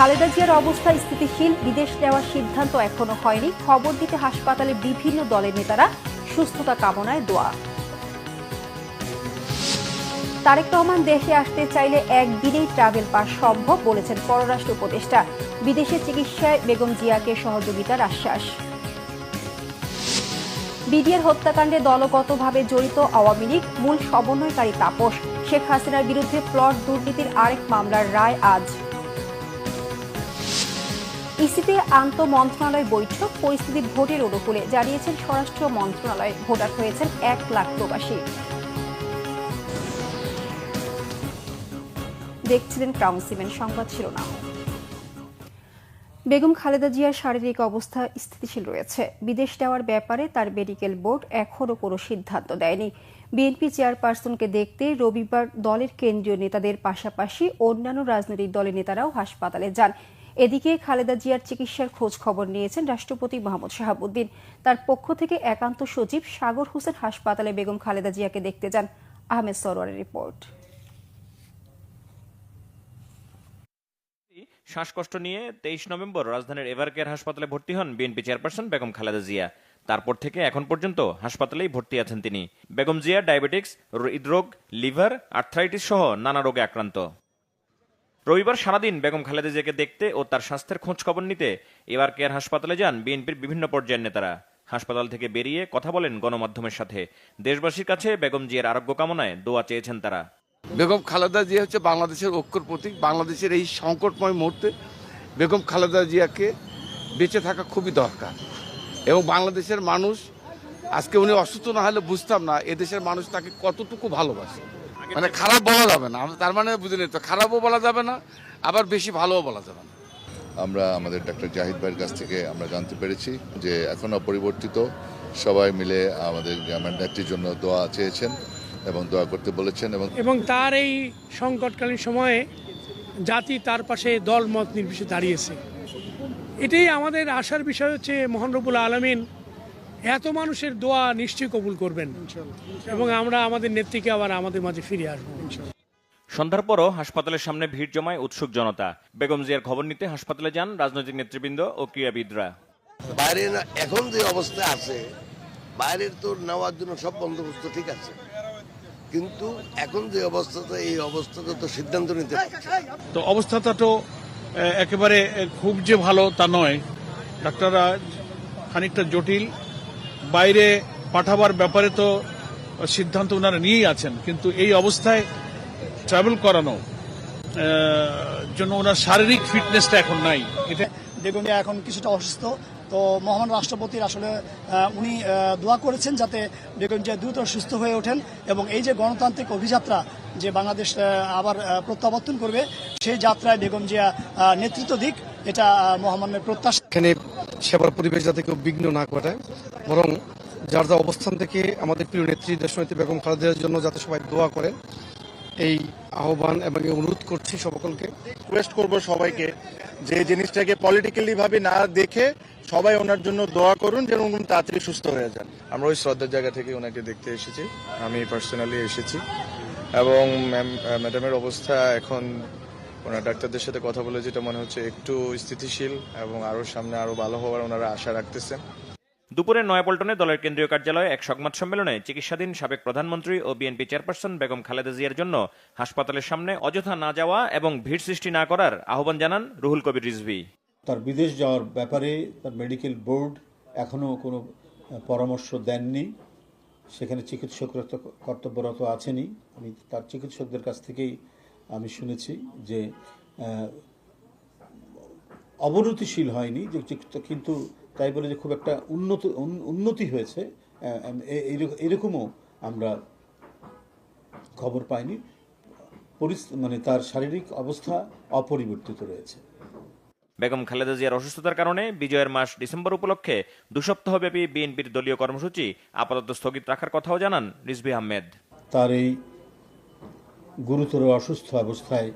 খালেদা জিয়ার অবস্থা স্থিতিশীল, বিদেশ নেওয়ার সিদ্ধান্ত এখনও হয়নি। খবর দিতে হাসপাতালে বিভিন্ন দলের নেতারা সুস্থতা কামনায় দোয়া। তারেক রহমান দেশে আসতে চাইলে একদিনেই ট্রাভেল পাস সম্ভব বলেছেন পররাষ্ট্র উপদেষ্টা। বিদেশে চিকিৎসায় বেগম জিয়াকে সহযোগিতার আশ্বাস। বিডিআর হত্যাকাণ্ডে দলগতভাবে জড়িত আওয়ামী লীগ, মূল সমন্বয়কারী তাপস, শেখ হাসিনার বিরুদ্ধে প্লট দুর্নীতির আরেক মামলার রায় আজ। ইসিতে আন্ত মন্ত্রণালয় বৈঠক, পরিস্থিতি ভোটের অনুকূলে জানিয়েছেন স্বরাষ্ট্র মন্ত্রণালয়। ভোটার হয়েছেন এক লাখ প্রবাসী। দেখছিলেন ক্রাউন সিমেন্ট সংবাদ শিরোনাম। বেগম খালেদা জিয়ার শারীরিক অবস্থা স্থিতিশীল রয়েছে। বিদেশ নেওয়ার ব্যাপারে তার মেডিকেল বোর্ড এখনও কোনো সিদ্ধান্ত দেয়নি। বিএনপি চেয়ারপারসনকে দেখতে রবিবার দলের কেন্দ্রীয় নেতাদের পাশাপাশি অন্যান্য রাজনৈতিক দলের নেতারাও হাসপাতালে যান। এদিকে খালেদা জিয়ার চিকিৎসার খোঁজ খবর নিয়েছেন রাষ্ট্রপতি মোহাম্মদ শাহাবুদ্দিন। তার পক্ষ থেকে একান্ত সচিব সাগর হোসেন হাসপাতালে বেগম খালেদা জিয়াকে দেখতে যান আহমেদ সরোয়ারের রিপোর্ট। শ্বাসকষ্ট নিয়ে তেইশ নভেম্বর রাজধানীর এভারকেয়ার হাসপাতালে ভর্তি হন বিএনপি চেয়ারপারসন বেগম খালেদা জিয়া। তারপর থেকে এখন পর্যন্ত হাসপাতালেই ভর্তি আছেন তিনি। বেগম জিয়া ডায়াবেটিক্স, হৃদরোগ, লিভার, আর্থ্রাইটিস সহ নানা রোগে আক্রান্ত। রবিবার সারাদিন বেগম খালেদা জিয়াকে দেখতে ও তার স্বাস্থ্যের খোঁজ খবর নিতে এবার কেয়ার হাসপাতালে যান বিএনপির বিভিন্ন পর্যায়ের নেতারা। হাসপাতাল থেকে বেরিয়ে কথা বলেন গণমাধ্যমের সাথে। দেশবাসীর কাছে বেগম জিয়ার আরোগ্য কামনায় দোয়া চেয়েছেন তারা। বেগম খালেদা জিয়া হচ্ছে বাংলাদেশের ঐক্যর প্রতীক। বাংলাদেশের এই সংকটময় মুহূর্তে বেগম খালেদা জিয়াকে বেঁচে থাকা খুবই দরকার। এবং বাংলাদেশের মানুষ, আজকে উনি অসুস্থ না হলে বুঝতাম না, এদেশের মানুষ তাকে কতটুকু ভালোবাসে। মানে খারাপ বলা যাবে না। আমরা তার মানে বুঝে নিতে খারাপও বলা যাবে না আবার বেশি ভালোও বলা যাবে না। আমরা আমাদের ডাক্তার জাহিদ ভাইয়ের কাছ থেকে আমরা জানতে পেরেছি যে এখন অপরিবর্তিত সবাই মিলে আমাদের গ্রামের নেত্রীর জন্য দোয়া চেয়েছেন এবং দোয়া করতে বলেছেন এবং এবং তার এই সংকটকালীন সময়ে জাতি তার পাশে দল মত নির্বিশেষে দাঁড়িয়েছে। এটাই আমাদের আশার বিষয় হচ্ছে মহানরবুল আলমিন এত মানুষের দোয়া নিশ্চয়ই কবুল করবেন। এবং আমরা আমাদের নেত্রীকে আবার আমাদের মাঝে ফিরে আসব। সন্ধ্যার পরও হাসপাতালের সামনে ভিড় জমায় উৎসুক জনতা। বেগম জিয়ার খবর নিতে হাসপাতালে যান রাজনৈতিক নেতৃবৃন্দ ও ক্রীড়াবিদরা। বাইরে না এখন যে অবস্থা আছে বাইরের তো নেওয়ার জন্য সব বন্দোবস্ত ঠিক আছে। কিন্তু এখন যে অবস্থাতে এই অবস্থাতে তো সিদ্ধান্ত নিতে তো অবস্থাটা তো একেবারে খুব যে ভালো তা নয়। ডাক্তাররা খানিকটা জটিল। বাইরে পাঠাবার ব্যাপারে তো সিদ্ধান্ত ওনারা নিয়েই আছেন কিন্তু এই অবস্থায় ট্রাভেল করানো জন্য ওনার শারীরিক ফিটনেসটা এখন নাই। এটা জিয়া এখন কিছুটা অসুস্থ। তো মহান রাষ্ট্রপতির আসলে উনি দোয়া করেছেন যাতে বেগম জিয়া দ্রুত সুস্থ হয়ে ওঠেন এবং এই যে গণতান্ত্রিক অভিযাত্রা যে বাংলাদেশ আবার প্রত্যাবর্তন করবে সেই যাত্রায় বেগম জিয়া নেতৃত্ব দিক এটা মহামান্যের প্রত্যাশা। এখানে সেবার পরিবেশ যাতে কেউ বিঘ্ন না ঘটায়। বরং যার যা অবস্থান থেকে আমাদের প্রিয় নেত্রী দেশনেত্রী বেগম খালেদার জন্য যাতে সবাই দোয়া করেন এই আহ্বান এবং এই অনুরোধ করছি সকলকে। রিকোয়েস্ট করব সবাইকে যে জিনিসটাকে পলিটিক্যালি ভাবে না দেখে সবাই ওনার জন্য দোয়া করুন যেন উনি তাড়াতাড়ি সুস্থ হয়ে যান। আমরা ওই শ্রদ্ধার জায়গা থেকে ওনাকে দেখতে এসেছি। আমি পার্সোনালি এসেছি। এবং ম্যাম- ম্যাডামের অবস্থা এখন ওনার ডাক্তারদের সাথে কথা বলে যেটা মনে হচ্ছে একটু স্থিতিশীল এবং আরও সামনে আরও ভালো হওয়ার ওনারা আশা রাখতেছেন। দুপুরে নয়াপল্টনে দলের কেন্দ্রীয় কার্যালয়ে এক সংবাদ সম্মেলনে চিকিৎসাধীন সাবেক প্রধানমন্ত্রী ও বিএনপি চেয়ারপারসন বেগম খালেদা জিয়ার জন্য হাসপাতালের সামনে অযথা না যাওয়া এবং ভিড় সৃষ্টি না করার আহ্বান জানান রুহুল কবির রিজভি। তার বিদেশ যাওয়ার ব্যাপারে তার মেডিকেল বোর্ড এখনও কোনো পরামর্শ দেননি। সেখানে চিকিৎসকরা তো কর্তব্যরত আছেনই। আমি তার চিকিৎসকদের কাছ থেকেই আমি শুনেছি যে অবনতিশীল হয়নি যে কিন্তু তাই বলে যে খুব একটা উন্নত উন্নতি হয়েছে এরকমও আমরা খবর পাইনি। পরিস- মানে তার শারীরিক অবস্থা অপরিবর্তিত রয়েছে। বেগম খালেদা জিয়ার অসুস্থতার কারণে বিজয়ের মাস ডিসেম্বর উপলক্ষে দু সপ্তাহব্যাপী বিএনপির দলীয় কর্মসূচি আপাতত স্থগিত রাখার কথাও জানান রিজভি আহমেদ। তার এই গুরুতর অসুস্থ অবস্থায়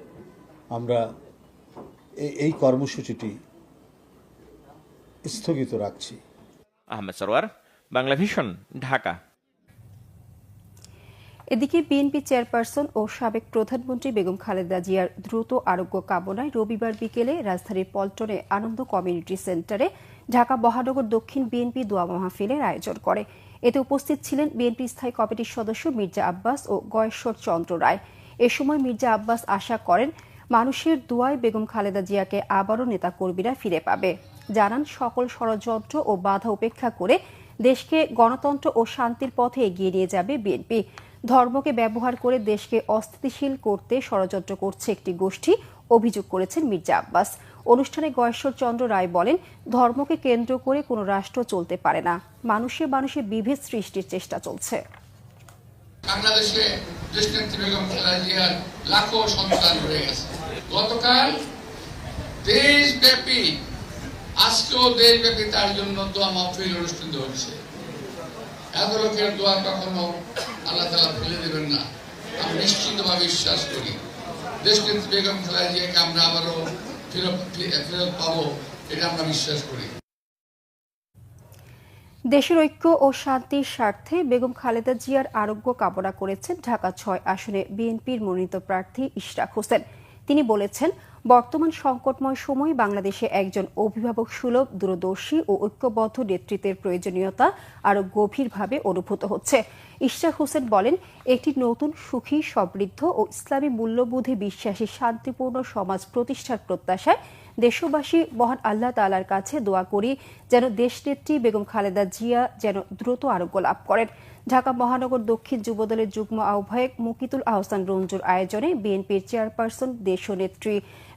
আমরা এই কর্মসূচিটি স্থগিত রাখছি। আহমেদ সরোয়ার বাংলা ভিশন ঢাকা। এদিকে বিএনপি চেয়ারপারসন ও সাবেক প্রধানমন্ত্রী বেগম খালেদা জিয়ার দ্রুত আরোগ্য কামনায় রবিবার বিকেলে রাজধানীর পল্টনে আনন্দ কমিউনিটি সেন্টারে ঢাকা মহানগর দক্ষিণ বিএনপি দোয়া মাহফিলের আয়োজন করে। এতে উপস্থিত ছিলেন বিএনপি স্থায়ী কমিটির সদস্য মির্জা আব্বাস ও গয়েশ্বর চন্দ্র রায়। এ সময় মির্জা আব্বাস আশা করেন মানুষের দোয়ায় বেগম খালেদা জিয়াকে আবারও নেতাকর্মীরা ফিরে পাবে। জানান, সকল ষড়যন্ত্র ও বাধা উপেক্ষা করে দেশকে গণতন্ত্র ও শান্তির পথে এগিয়ে নিয়ে যাবে বিএনপি। ধর্মকে ব্যবহার করে দেশকে অস্থিতিশীল করতে ষড়যন্ত্র করছে একটি গোষ্ঠী, অভিযোগ করেছেন মির্জা আব্বাস। অনুষ্ঠানে গয়েশ্বর চন্দ্র রায় বলেন, ধর্মকে কেন্দ্র করে কোনো রাষ্ট্র চলতে পারে না। মানুষে মানুষে বিভেদ সৃষ্টির চেষ্টা চলছে। বাংলাদেশে দেশনেত্রী বেগম খালেদা জিয়ার লাখো সন্তান রয়ে গেছে। গতকাল দেশব্যাপী, আজকেও দেশব্যাপী তার জন্য দোয়া মাহফিল অনুষ্ঠিত হচ্ছে। এত লোকের দোয়া কখনো আল্লাহ তালা ফেলে দেবেন না। আমি নিশ্চিতভাবে বিশ্বাস করি দেশনেত্রী বেগম খালেদা জিয়াকে আমরা আবারও ফেরত ফেরত পাবো, এটা আমরা বিশ্বাস করি। দেশের ঐক্য ও শান্তির স্বার্থে বেগম খালেদা জিয়ার আরোগ্য কামনা করেছেন ঢাকা ছয় আসনে বিএনপির মনোনীত প্রার্থী ইশরাক হোসেন। তিনি বলেছেন, বর্তমান সংকটময় সময়ে বাংলাদেশে একজন অভিভাবক সুলভ, দূরদর্শী ও ঐক্যবদ্ধ নেতৃত্বের প্রয়োজনীয়তা আরও গভীরভাবে অনুভূত হচ্ছে। ইশরাক হোসেন বলেন, একটি নতুন সুখী, সমৃদ্ধ ও ইসলামী মূল্যবোধে বিশ্বাসী, শান্তিপূর্ণ সমাজ প্রতিষ্ঠার প্রত্যাশায় দেশবাসী মহান আল্লাহ তালার কাছে দোয়া করি যেন দেশনেত্রী বেগম খালেদা জিয়া যেন দ্রুত আরোগ্য লাভ করেন। ঢাকা মহানগর দক্ষিণ যুবদলের যুগ্ম আহ্বায়ক মুকিতুল আহসান রঞ্জুর আয়োজনে বিএনপির চেয়ারপারসন দেশনেত্রী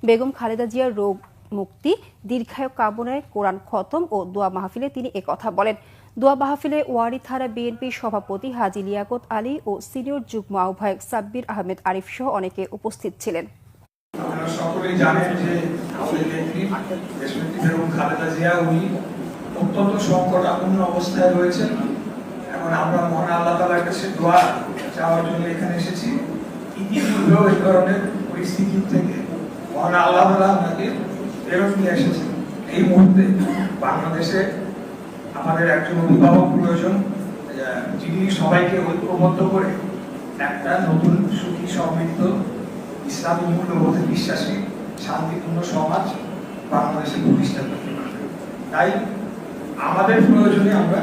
বেগম খালেদা জিয়ার রোগ মুক্তি, দীর্ঘায়ু কামনায় কোরআন খতম ও দোয়া মাহফিলে তিনি একথা বলেন। দোয়া মাহফিলে ওয়ারি থানা বিএনপির সভাপতি হাজি লিয়াকত আলী ও সিনিয়র যুগ্ম আহ্বায়ক সাব্বির আহমেদ আরিফ সহ অনেকে উপস্থিত ছিলেন। সকলেই জানেন যে খালেদা জিয়া, উনি অত্যন্ত সংকটাপন্ন অবস্থায় রয়েছেন। এখন আমরা মহান আল্লাহ তালার কাছে দোয়া চাওয়ার জন্য এখানে এসেছি। ইতিপূর্বেও এই ধরনের পরিস্থিতি থেকে মহান আল্লাহ তালা আমাদের ফেরত নিয়ে এসেছেন। এই মুহূর্তে বাংলাদেশে আমাদের একজন অভিভাবক প্রয়োজন যিনি সবাইকে ঐক্যবদ্ধ করে একটা নতুন সুখী, সমৃদ্ধ ইসলামী মূল্যবোধে বিশ্বাসী, শান্তিপূর্ণ সমাজ বাংলাদেশে প্রতিষ্ঠা করতে পারবে। তাই আমাদের প্রয়োজনে আমরা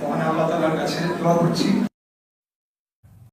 মহান আল্লাহ তালার কাছে দোয়া করছি।